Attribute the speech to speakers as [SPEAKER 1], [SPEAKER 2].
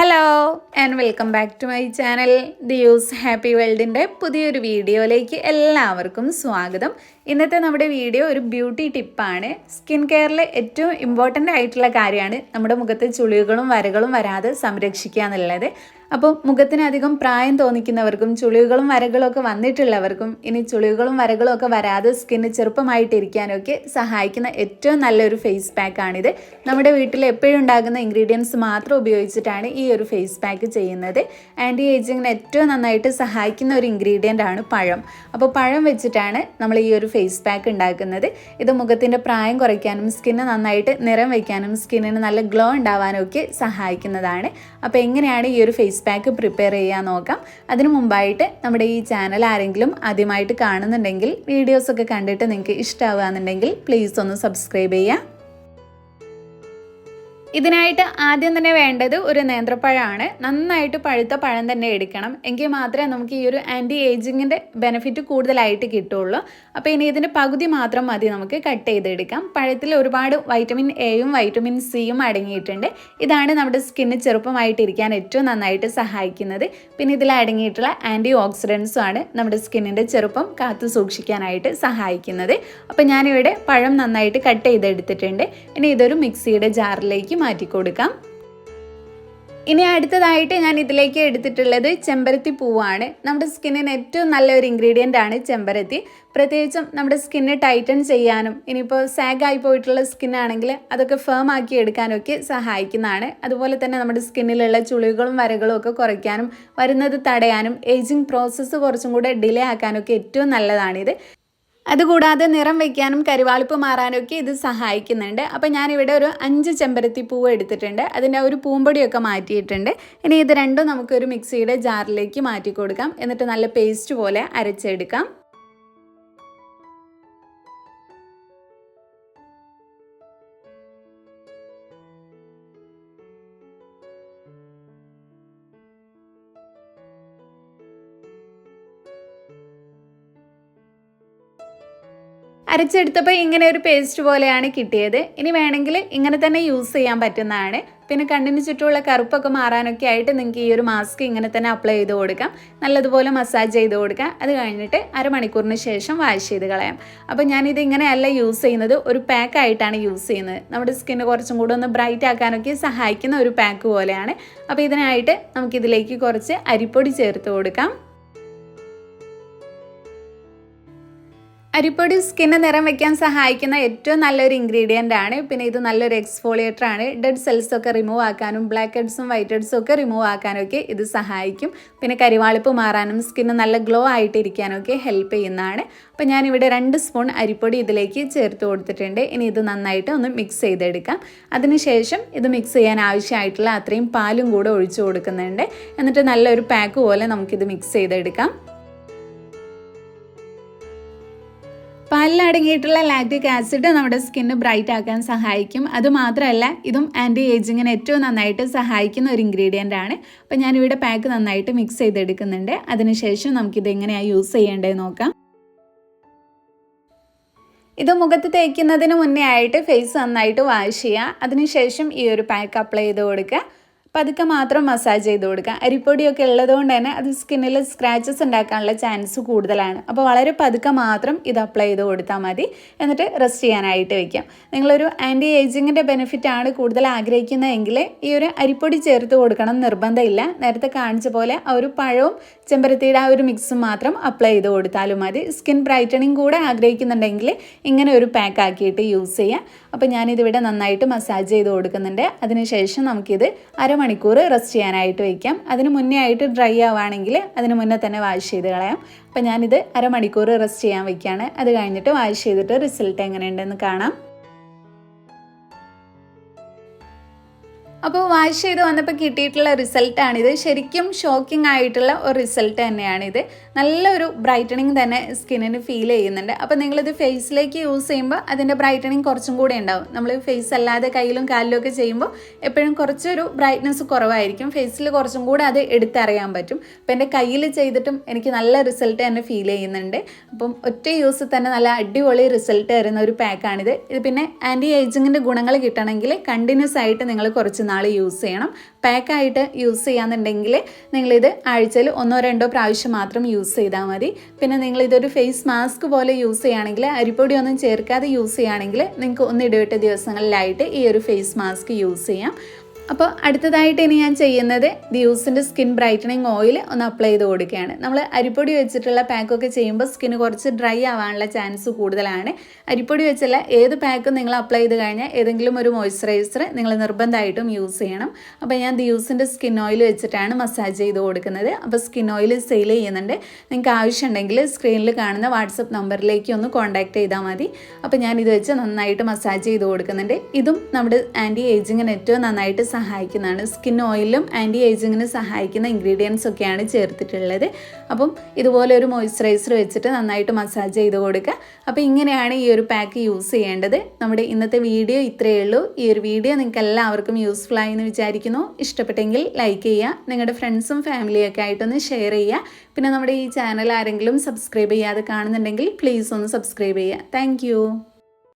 [SPEAKER 1] Hello and welcome back to my channel the use happy വേൾഡിന്റെ പുതിയൊരു വീഡിയോയിലേക്ക് എല്ലാവർക്കും സ്വാഗതം. ഇന്നത്തെ നമ്മുടെ വീഡിയോ ഒരു ബ്യൂട്ടി ടിപ്പാണ് സ്കിൻ കെയറിലെ ഏറ്റവും ഇമ്പോർട്ടന്റ് ആയിട്ടുള്ള കാര്യമാണ് നമ്മുടെ മുഖത്തെ ചുളികളും വരകളും വരാതെ സംരക്ഷിക്കുക എന്നുള്ളത്. അപ്പോൾ മുഖത്തിന് അധികം പ്രായം തോന്നിക്കുന്നവർക്കും ചുളിവുകളും വരകളൊക്കെ വന്നിട്ടുള്ളവർക്കും ഇനി ചുളിവുകളും വരകളും ഒക്കെ വരാതെ സ്കിന്ന് ചെറുപ്പമായിട്ടിരിക്കാനൊക്കെ സഹായിക്കുന്ന ഏറ്റവും നല്ലൊരു ഫേസ് പാക്കാണിത് നമ്മുടെ വീട്ടിൽ എപ്പോഴും ഉണ്ടാകുന്ന ഇൻഗ്രീഡിയൻസ് മാത്രം ഉപയോഗിച്ചിട്ടാണ് ഈ ഒരു ഫേസ് പാക്ക് ചെയ്യുന്നത്. ആന്റി ഏജിങ്ങിന് ഏറ്റവും നന്നായിട്ട് സഹായിക്കുന്ന ഒരു ഇൻഗ്രീഡിയന്റ് ആണ് പഴം. അപ്പോൾ പഴം വെച്ചിട്ടാണ് നമ്മൾ ഈ ഒരു ഫേസ് പാക്ക് ഉണ്ടാക്കുന്നത്. ഇത് മുഖത്തിന്റെ പ്രായം കുറയ്ക്കാനും സ്കിന്ന് നന്നായിട്ട് നിറം വയ്ക്കാനും സ്കിന്നിന് നല്ല ഗ്ലോ ഉണ്ടാവാനും ഒക്കെ സഹായിക്കുന്നതാണ്. അപ്പോൾ എങ്ങനെയാണ് ഈ ഒരു ഫേസ് പാക്ക് പ്രിപ്പയർ ചെയ്യാൻ നോക്കാം. അതിനു മുമ്പായിട്ട് നമ്മുടെ ഈ ചാനൽ ആരെങ്കിലും ആദ്യമായിട്ട് കാണുന്നുണ്ടെങ്കിൽ വീഡിയോസൊക്കെ കണ്ടിട്ട് നിങ്ങൾക്ക് ഇഷ്ടമാവുകയെന്നുണ്ടെങ്കിൽ പ്ലീസ് ഒന്ന് സബ്സ്ക്രൈബ് ചെയ്യുക. ഇതിനായിട്ട് ആദ്യം തന്നെ വേണ്ടത് ഒരു നേന്ത്രപ്പഴമാണ്. നന്നായിട്ട് പഴുത്ത പഴം തന്നെ എടുക്കണം. എങ്കിൽ മാത്രമേ നമുക്ക് ഈ ഒരു ആന്റി ഏജിങ്ങിന്റെ ബെനിഫിറ്റ് കൂടുതലായിട്ട് കിട്ടുള്ളൂ. അപ്പോൾ ഇനി ഇതിന്റെ പകുതി മാത്രം മതി നമുക്ക് കട്ട് ചെയ്തെടുക്കാം. പഴത്തിൽ ഒരുപാട് വൈറ്റമിൻ എയും വൈറ്റമിൻ സിയും അടങ്ങിയിട്ടുണ്ട്. ഇതാണ് നമ്മുടെ സ്കിന്ന് ചെറുപ്പമായിട്ടിരിക്കാൻ ഏറ്റവും നന്നായിട്ട് സഹായിക്കുന്നത്. പിന്നെ ഇതിൽ അടങ്ങിയിട്ടുള്ള ആന്റി ഓക്സിഡൻസും ആണ് നമ്മുടെ സ്കിന്നിന്റെ ചെറുപ്പം കാത്തു സൂക്ഷിക്കാനായിട്ട് സഹായിക്കുന്നത്. അപ്പോൾ ഞാനിവിടെ പഴം നന്നായിട്ട് കട്ട് ചെയ്തെടുത്തിട്ടുണ്ട്. ഇനി ഇതൊരു മിക്സിയുടെ ജാറിലേക്ക് മാറ്റി കൊടുക്കാം. ഇനി അടുത്തതായിട്ട് ഞാൻ ഇതിലേക്ക് എടുത്തിട്ടുള്ളത് ചെമ്പരത്തി പൂവാണ്. നമ്മുടെ സ്കിന്നിന് ഏറ്റവും നല്ലൊരു ഇൻഗ്രീഡിയന്റ് ആണ് ചെമ്പരത്തി. പ്രത്യേകിച്ചും നമ്മുടെ സ്കിന്ന് ടൈറ്റൺ ചെയ്യാനും ഇനിയിപ്പോൾ സാഗ് ആയി പോയിട്ടുള്ള സ്കിന്നാണെങ്കിൽ അതൊക്കെ ഫേം ആക്കി എടുക്കാനൊക്കെ സഹായിക്കുന്നതാണ്. അതുപോലെ തന്നെ നമ്മുടെ സ്കിന്നിലുള്ള ചുളിവുകളും വരകളും ഒക്കെ കുറയ്ക്കാനും വരുന്നത് തടയാനും ഏജിങ് പ്രോസസ്സ് കുറച്ചും കൂടെ ഡിലേ ആക്കാനൊക്കെ ഏറ്റവും നല്ലതാണിത്. അതുകൂടാതെ നിറം വയ്ക്കാനും കരുവാളിപ്പ് മാറാനൊക്കെ ഇത് സഹായിക്കുന്നുണ്ട്. അപ്പോൾ ഞാനിവിടെ ഒരു അഞ്ച് ചെമ്പരത്തി പൂവ് എടുത്തിട്ടുണ്ട്. അതിന്റെ ഒരു പൂമ്പൊടിയൊക്കെ മാറ്റിയിട്ടുണ്ട്. ഇനി ഇത് രണ്ടും നമുക്കൊരു മിക്സിയുടെ ജാറിലേക്ക് മാറ്റി കൊടുക്കാം എന്നിട്ട് നല്ല പേസ്റ്റ് പോലെ അരച്ചെടുക്കാം. അരച്ചെടുത്തപ്പോൾ ഇങ്ങനെ ഒരു പേസ്റ്റ് പോലെയാണ് കിട്ടിയത്. ഇനി വേണമെങ്കിൽ ഇങ്ങനെ തന്നെ യൂസ് ചെയ്യാൻ പറ്റുന്നതാണ്. പിന്നെ കണ്ണിന് ചുറ്റുമുള്ള കറുപ്പൊക്കെ മാറാനൊക്കെ ആയിട്ട് നിങ്ങൾക്ക് ഈ ഒരു മാസ്ക് ഇങ്ങനെ തന്നെ അപ്ലൈ ചെയ്ത് കൊടുക്കാം. നല്ലതുപോലെ മസാജ് ചെയ്ത് കൊടുക്കാം. അത് കഴിഞ്ഞിട്ട് അരമണിക്കൂറിന് ശേഷം വാഷ് ചെയ്ത് കളയാം. അപ്പോൾ ഞാനിത് ഇങ്ങനെയല്ല യൂസ് ചെയ്യുന്നത്. ഒരു പാക്ക് ആയിട്ടാണ് യൂസ് ചെയ്യുന്നത്. നമ്മുടെ സ്കിന്ന് കുറച്ചും കൂടെ ഒന്ന് ബ്രൈറ്റ് ആക്കാനൊക്കെ സഹായിക്കുന്ന ഒരു പാക്ക് പോലെയാണ്. അപ്പോൾ ഇതിനായിട്ട് നമുക്കിതിലേക്ക് കുറച്ച് അരിപ്പൊടി ചേർത്ത് കൊടുക്കാം. അരിപ്പൊടി സ്കിന്ന് നിറം വെക്കാൻ സഹായിക്കുന്ന ഏറ്റവും നല്ലൊരു ഇൻഗ്രീഡിയന്റ് ആണ്. പിന്നെ ഇത് നല്ലൊരു എക്സ്ഫോളിയേറ്റർ ആണ്. ഡെഡ് സെൽസ് ഒക്കെ റിമൂവ് ആക്കാനും ബ്ലാക്ക് ഹെഡ്സും വൈറ്റ് ഹെഡ്സും ഒക്കെ റിമൂവ് ആക്കാനും ഒക്കെ ഇത് സഹായിക്കും. പിന്നെ കരിവാളിപ്പ് മാറാനും സ്കിന്ന് നല്ല ഗ്ലോ ആയിട്ടിരിക്കാനും ഒക്കെ ഹെൽപ്പ് ചെയ്യുന്നതാണ്. അപ്പോൾ ഞാനിവിടെ രണ്ട് സ്പൂൺ അരിപ്പൊടി ഇതിലേക്ക് ചേർത്ത് കൊടുത്തിട്ടുണ്ട്. ഇനി ഇത് നന്നായിട്ട് ഒന്ന് മിക്സ് ചെയ്തെടുക്കാം. അതിനുശേഷം ഇത് മിക്സ് ചെയ്യാൻ ആവശ്യമായിട്ടുള്ള അത്രയും പാലും കൂടെ ഒഴിച്ചു കൊടുക്കുന്നുണ്ട്. എന്നിട്ട് നല്ലൊരു പാക്ക് പോലെ നമുക്കിത് മിക്സ് ചെയ്തെടുക്കാം. പാലിൽ അടങ്ങിയിട്ടുള്ള ലാക്റ്റിക് ആസിഡ് നമ്മുടെ സ്കിന്ന് ബ്രൈറ്റ് ആക്കാൻ സഹായിക്കും. അതുമാത്രമല്ല ഇതും ആന്റി ഏജിങ്ങിന് ഏറ്റവും നന്നായിട്ട് സഹായിക്കുന്ന ഒരു ഇൻഗ്രീഡിയന്റ് ആണ്. അപ്പോൾ ഞാനിവിടെ പാക്ക് നന്നായിട്ട് മിക്സ് ചെയ്തെടുക്കുന്നുണ്ട്. അതിനുശേഷം നമുക്കിത് എങ്ങനെയാണ് യൂസ് ചെയ്യേണ്ടത് നോക്കാം. ഇത് മുഖത്ത് തേക്കുന്നതിന് മുന്നേ ആയിട്ട് ഫേസ് നന്നായിട്ട് വാഷ് ചെയ്യുക. അതിനുശേഷം ഈ ഒരു പാക്ക് അപ്ലൈ ചെയ്ത് കൊടുക്കുക. പതുക്കെ മാത്രം മസാജ് ചെയ്ത് കൊടുക്കുക. അരിപ്പൊടിയൊക്കെ ഉള്ളതുകൊണ്ട് തന്നെ അത് സ്കിന്നിൽ സ്ക്രാച്ചസ് ഉണ്ടാക്കാനുള്ള ചാൻസ് കൂടുതലാണ്. അപ്പോൾ വളരെ പതുക്കെ മാത്രം ഇത് അപ്ലൈ ചെയ്ത് കൊടുത്താൽ മതി. എന്നിട്ട് റെസ്റ്റ് ചെയ്യാനായിട്ട് വയ്ക്കാം നിങ്ങളൊരു ആന്റി ഏജിങ്ങിന്റെ ബെനിഫിറ്റ് ആണ് കൂടുതൽ ആഗ്രഹിക്കുന്നതെങ്കിൽ ഈ ഒരു അരിപ്പൊടി ചേർത്ത് കൊടുക്കണം നിർബന്ധമില്ല. നേരത്തെ കാണിച്ച പോലെ ആ ഒരു പഴവും ചെമ്പരത്തിയുടെ ആ ഒരു മിക്സും മാത്രം അപ്ലൈ ചെയ്ത് കൊടുത്താലും മതി. സ്കിൻ ബ്രൈറ്റനിങ് കൂടെ ആഗ്രഹിക്കുന്നുണ്ടെങ്കിൽ ഇങ്ങനെ ഒരു പാക്ക് ആക്കിയിട്ട് യൂസ് ചെയ്യാം. അപ്പോൾ ഞാനിതിവിടെ നന്നായിട്ട് മസാജ് ചെയ്ത് കൊടുക്കുന്നുണ്ട്. അതിനുശേഷം നമുക്കിത് അരമണിക്കൂർ റെസ്റ്റ് ചെയ്യാനായിട്ട് വയ്ക്കാം. അതിന് മുന്നേ ആയിട്ട് ഡ്രൈ ആവുകയാണെങ്കിൽ അതിന് മുന്നേ തന്നെ വാഷ് ചെയ്ത് കളയാം. അപ്പോൾ ഞാനിത് അരമണിക്കൂർ റെസ്റ്റ് ചെയ്യാൻ വയ്ക്കുകയാണ് അത് കഴിഞ്ഞിട്ട് വാഷ് ചെയ്തിട്ട് റിസൾട്ട് എങ്ങനെയുണ്ടെന്ന് കാണാം. അപ്പോൾ വാഷ് ചെയ്ത് വന്നപ്പോൾ കിട്ടിയിട്ടുള്ള റിസൾട്ടാണിത് ശരിക്കും ഷോക്കിംഗ് ആയിട്ടുള്ള ഒരു റിസൾട്ട് തന്നെയാണിത്. നല്ലൊരു ബ്രൈറ്റനിങ് തന്നെ സ്കിന്നിന് ഫീൽ ചെയ്യുന്നുണ്ട്. അപ്പോൾ നിങ്ങളിത് ഫേസിലേക്ക് യൂസ് ചെയ്യുമ്പോൾ അതിന്റെ ബ്രൈറ്റനിങ് കുറച്ചും കൂടെ ഉണ്ടാവും. നമ്മൾ ഫേസ് അല്ലാതെ കയ്യിലും കാലിലും ഒക്കെ ചെയ്യുമ്പോൾ എപ്പോഴും കുറച്ചൊരു ബ്രൈറ്റ്നസ് കുറവായിരിക്കും. ഫേസിൽ കുറച്ചും കൂടെ അത് എടുത്തറിയാൻ പറ്റും. അപ്പോൾ എന്റെ കയ്യിൽ ചെയ്തിട്ടും എനിക്ക് നല്ല റിസൾട്ട് തന്നെ ഫീൽ ചെയ്യുന്നുണ്ട്. അപ്പം ഒറ്റ യൂസ് തന്നെ നല്ല അടിപൊളി റിസൾട്ട് തരുന്ന ഒരു പാക്കാണിത് ഇത് പിന്നെ ആന്റി ഏജിങ്ങിന്റെ ഗുണങ്ങൾ കിട്ടണമെങ്കിൽ കണ്ടിന്യൂസ് ആയിട്ട് നിങ്ങൾ കുറച്ച് നാൾ യൂസ് ചെയ്യണം. പാക്കായിട്ട് യൂസ് ചെയ്യാന്നുണ്ടെങ്കിൽ നിങ്ങളിത് ആഴ്ചയിൽ ഒന്നോ രണ്ടോ പ്രാവശ്യം മാത്രം യൂസ് ചെയ്താൽ മതി. പിന്നെ നിങ്ങളിതൊരു ഫേസ് മാസ്ക് പോലെ യൂസ് ചെയ്യുകയാണെങ്കിൽ അരിപ്പൊടി ഒന്നും ചേർക്കാതെ യൂസ് ചെയ്യുകയാണെങ്കിൽ നിങ്ങൾക്ക് ഒന്നിടവിട്ട ദിവസങ്ങളിലായിട്ട് ഈ ഒരു ഫേസ് മാസ്ക് യൂസ് ചെയ്യാം. അപ്പോൾ അടുത്തതായിട്ട് ഇനി ഞാൻ ചെയ്യുന്നത് ദിവസിന്റെ സ്കിൻ ബ്രൈറ്റനിങ് ഓയിൽ ഒന്ന് അപ്ലൈ ചെയ്ത് കൊടുക്കുകയാണ്. നമ്മൾ അരിപ്പൊടി വെച്ചിട്ടുള്ള പാക്കൊക്കെ ചെയ്യുമ്പോൾ സ്കിൻ കുറച്ച് ഡ്രൈ ആവാനുള്ള ചാൻസ് കൂടുതലാണ്. അരിപ്പൊടി വെച്ചുള്ള ഏത് പാക്കും നിങ്ങൾ അപ്ലൈ ചെയ്ത് കഴിഞ്ഞാൽ ഏതെങ്കിലും ഒരു മോയ്സ്ചറൈസർ നിങ്ങൾ നിർബന്ധമായിട്ടും യൂസ് ചെയ്യണം. അപ്പോൾ ഞാൻ ദിവസിന്റെ സ്കിൻ ഓയിൽ വെച്ചിട്ടാണ് മസാജ് ചെയ്ത് കൊടുക്കുന്നത്. അപ്പോൾ സ്കിൻ ഓയിൽ സെയിൽ ചെയ്യുന്നുണ്ട്. നിങ്ങൾക്ക് ആവശ്യമുണ്ടെങ്കിൽ സ്ക്രീനിൽ കാണുന്ന വാട്സപ്പ് നമ്പറിലേക്ക് ഒന്ന് കോൺടാക്ട് ചെയ്താൽ മതി. അപ്പോൾ ഞാൻ ഇത് വെച്ച് നന്നായിട്ട് മസാജ് ചെയ്ത് കൊടുക്കുന്നുണ്ട്. ഇതും നമ്മുടെ ആന്റി ഏജിങ്ങിന് ഏറ്റവും നന്നായിട്ട് സഹായിക്കുന്നതാണ്. സ്കിൻ ഓയിലും ആന്റി ഏജിങ്ങിന് സഹായിക്കുന്ന ഇൻഗ്രീഡിയൻസ് ഒക്കെയാണ് ചേർത്തിട്ടുള്ളത്. അപ്പം ഇതുപോലെ ഒരു മോയ്സ്ചറൈസർ വെച്ചിട്ട് നന്നായിട്ട് മസാജ് ചെയ്ത് കൊടുക്കുക. അപ്പോൾ ഇങ്ങനെയാണ് ഈ ഒരു പാക്ക് യൂസ് ചെയ്യേണ്ടത്. നമ്മുടെ ഇന്നത്തെ വീഡിയോ ഇത്രയേ ഉള്ളൂ. ഈ ഒരു വീഡിയോ നിങ്ങൾക്ക് എല്ലാവർക്കും യൂസ്ഫുൾ ആയി എന്ന് വിചാരിക്കുന്നു. ഇഷ്ടപ്പെട്ടെങ്കിൽ ലൈക്ക് ചെയ്യുക. നിങ്ങളുടെ ഫ്രണ്ട്സും ഫാമിലിയൊക്കെ ആയിട്ടൊന്ന് ഷെയർ ചെയ്യുക. പിന്നെ നമ്മുടെ ഈ ചാനൽ ആരെങ്കിലും സബ്സ്ക്രൈബ് ചെയ്യാതെ കാണുന്നുണ്ടെങ്കിൽ പ്ലീസ് ഒന്ന് സബ്സ്ക്രൈബ് ചെയ്യുക. താങ്ക്